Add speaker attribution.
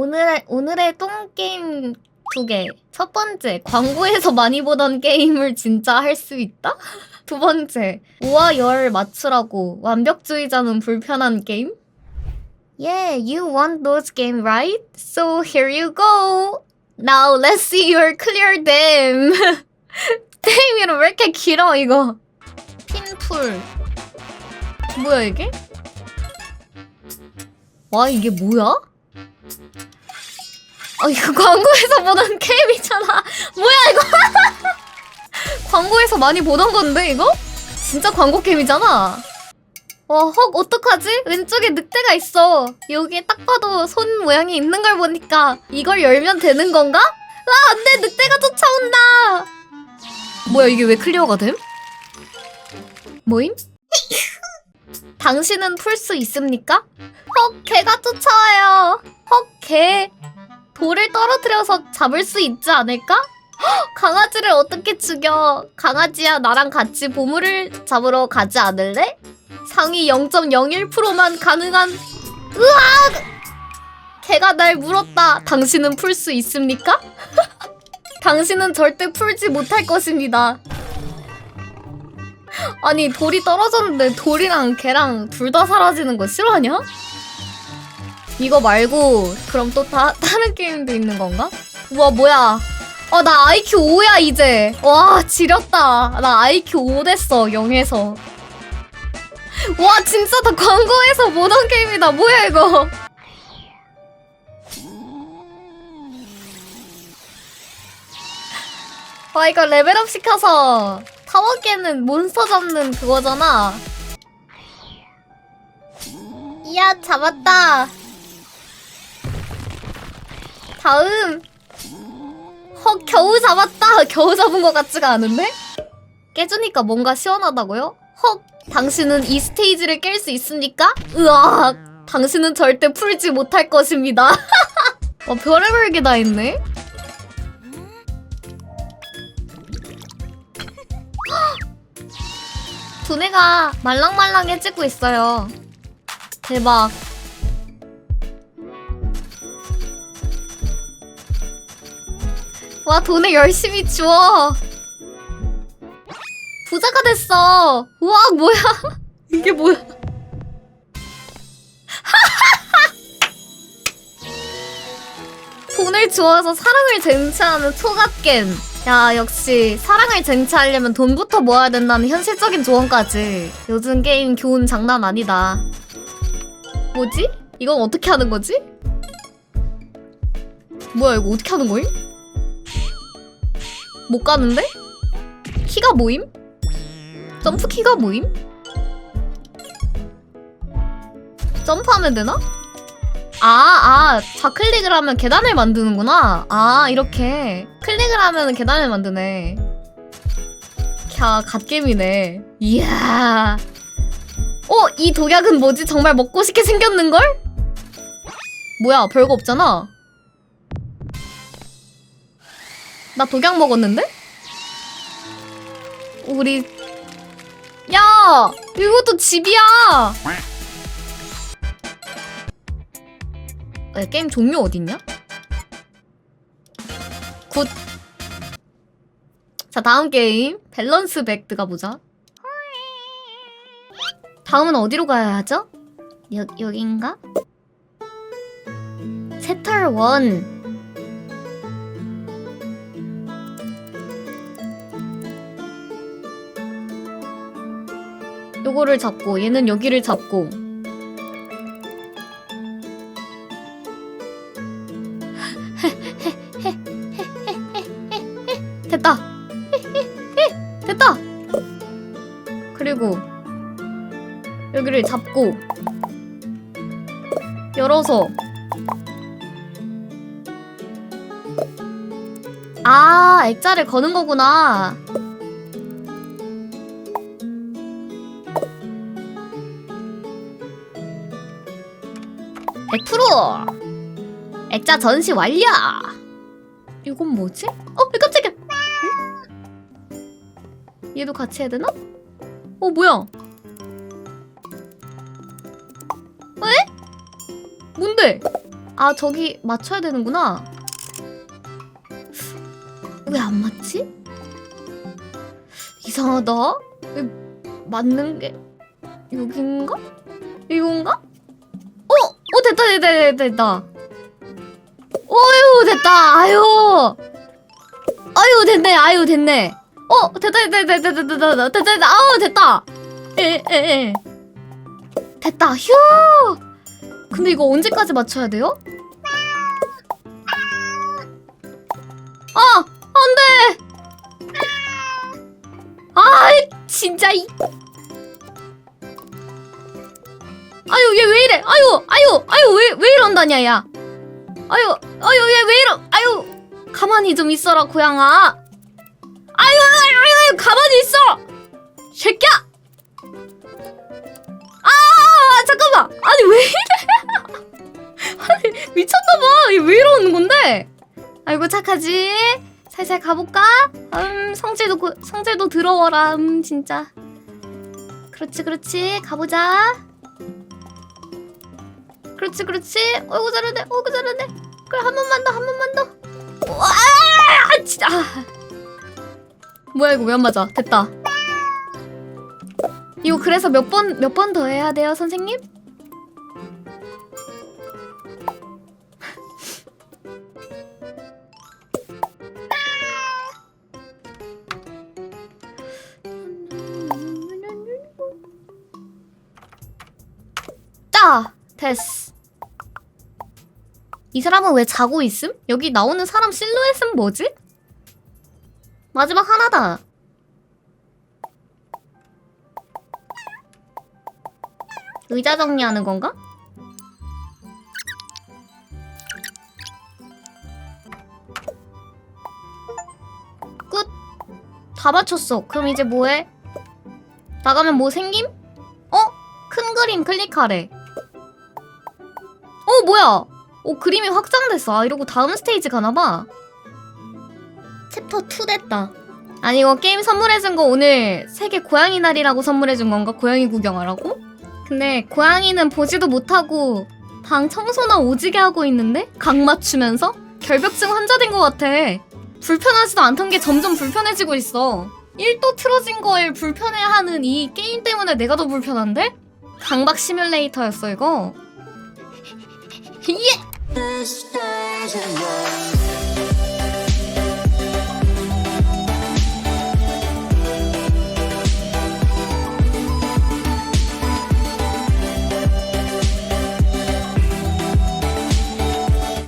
Speaker 1: 오늘의 오늘의 똥 게임 두 개. 첫 번째, 광고에서 많이 보던 게임을 진짜 할 수 있다? 두 번째, 우와 열 맞추라고 완벽주의자는 불편한 게임? Yeah, you want those game, right? So here you go. Now let's see your clear them. 게임 이름 왜 이렇게 길어 이거? 핀풀. 뭐야 이게? 와 이게 뭐야? 어 이거 광고에서 보던 게임이잖아. 뭐야 이거? 광고에서 많이 보던 건데 이거? 진짜 광고 게임이잖아. 와, 헉, 어떡하지? 왼쪽에 늑대가 있어. 여기에 딱 봐도 손 모양이 있는 걸 보니까 이걸 열면 되는 건가? 아, 안 돼! 늑대가 쫓아온다! 뭐야, 이게 왜 클리어가 됨? 뭐임? 당신은 풀 수 있습니까? 헉, 개가 쫓아와요. 헉, 개. 돌을 떨어뜨려서 잡을 수 있지 않을까? 헉, 강아지를 어떻게 죽여? 강아지야, 나랑 같이 보물을 잡으러 가지 않을래? 상위 0.01%만 가능한 으악! 개가 날 물었다. 당신은 풀 수 있습니까? 당신은 절대 풀지 못할 것입니다. 아니 돌이 떨어졌는데 돌이랑 개랑 둘 다 사라지는 거 싫어하냐? 이거 말고 그럼 또 다, 다른 게임도 있는 건가? 우와 뭐야? 어 나 IQ 5야 이제. 와 지렸다. 나 IQ 5 됐어 0에서. 와 진짜 다 광고에서 보던 게임이다. 뭐야 이거? 와 이거 레벨업 시켜서 깨는 몬스터 잡는 그거잖아 이야 잡았다 다음 헉 겨우 잡았다 겨우 잡은 것 같지가 않은데? 깨주니까 뭔가 시원하다고요? 헉 당신은 이 스테이지를 깰 수 있습니까? 으악 당신은 절대 풀지 못할 것입니다 와 별의별 게 다 있네 두뇌가 말랑말랑해지고 있어요. 대박. 와 돈을 열심히 주워. 부자가 됐어. 우와 뭐야? 이게 뭐야? 돈을 주어서 사랑을 쟁취하는 초갓겜 야 역시 사랑을 쟁취하려면 돈부터 모아야 된다는 현실적인 조언까지 요즘 게임 교훈 장난 아니다 뭐지? 이건 어떻게 하는 거지? 뭐야 이거 어떻게 하는 거임? 못 가는데? 키가 모임? 점프 키가 모임? 점프하면 되나? 아, 아, 좌클릭을 하면 계단을 만드는구나. 아, 이렇게. 클릭을 하면 계단을 만드네. 캬, 갓겜이네. 이야. 어, 이 독약은 뭐지? 정말 먹고 싶게 생겼는걸? 뭐야, 별거 없잖아. 나 독약 먹었는데? 우리 야 이것도 집이야 야, 게임 종료 어딨냐? 굿. 자 다음 게임 밸런스 백 들어가보자 다음은 어디로 가야 하죠? 여, 여긴가? 챕터 1 요거를 잡고 얘는 여기를 잡고 됐다 됐다 그리고 여기를 잡고 열어서 아 액자를 거는 거구나 100% 액자 전시 완료 이건 뭐지? 어 응? 얘도 같이 해야 되나? 어 뭐야 왜? 뭔데? 아 저기 맞춰야 되는구나 왜 안 맞지? 이상하다 왜 맞는 게 여긴가? 이건가? 어! 어 됐다 됐다 됐다 됐다 어휴 됐다 아유 아유 됐네 아유 됐네 어 됐다 됐다 됐다 됐다 됐다 됐다 됐다 아우 됐다. 에에에. 됐다. 휴. 근데 이거 언제까지 맞춰야 돼요? 아 안돼. 아 진짜 이. 아유 얘 왜 이래? 아유 아유 아유 왜 왜 이런다냐 야. 아유 아유 얘 왜 이러 아유. 가만히 좀 있어라 고양아 아유 아유 아유 가만히 있어! 새끼야! 아 잠깐만! 아니 왜 이래? 아니 미쳤나봐. 이왜 이러는 건데? 아이고 착하지? 살살 가볼까? 음 성질도 고, 성질도 더러워라. 음 진짜. 그렇지 그렇지. 가보자. 그렇지 그렇지. 어이구 잘하네. 어이구 잘하네. 그래 한 번만 더 한 번만 더. 와 진짜. 아. 뭐야 이거 왜 안 맞아 됐다 이거 그래서 몇 번 몇 번 더 해야 돼요 선생님? 따 됐어 이 사람은 왜 자고 있음? 여기 나오는 사람 실루엣은 뭐지? 마지막 하나다. 의자 정리하는 건가? 끝. 다 맞췄어. 그럼 이제 뭐해? 나가면 뭐 생김? 어? 큰 그림 클릭하래. 어 뭐야? 오 그림이 확장됐어. 아 이러고 다음 스테이지 가나봐. 챕터 2 됐다. 아니 이거 게임 선물해준 거 오늘 세계 고양이 날이라고 선물해준 건가? 고양이 구경하라고? 근데 고양이는 보지도 못하고 방 청소나 오지게 하고 있는데? 각 맞추면서? 결벽증 환자 된 것 같아. 불편하지도 않던 게 점점 불편해지고 있어. 1도 틀어진 거에 불편해하는 이 게임 때문에 내가 더 불편한데? 강박 시뮬레이터였어 이거. 예!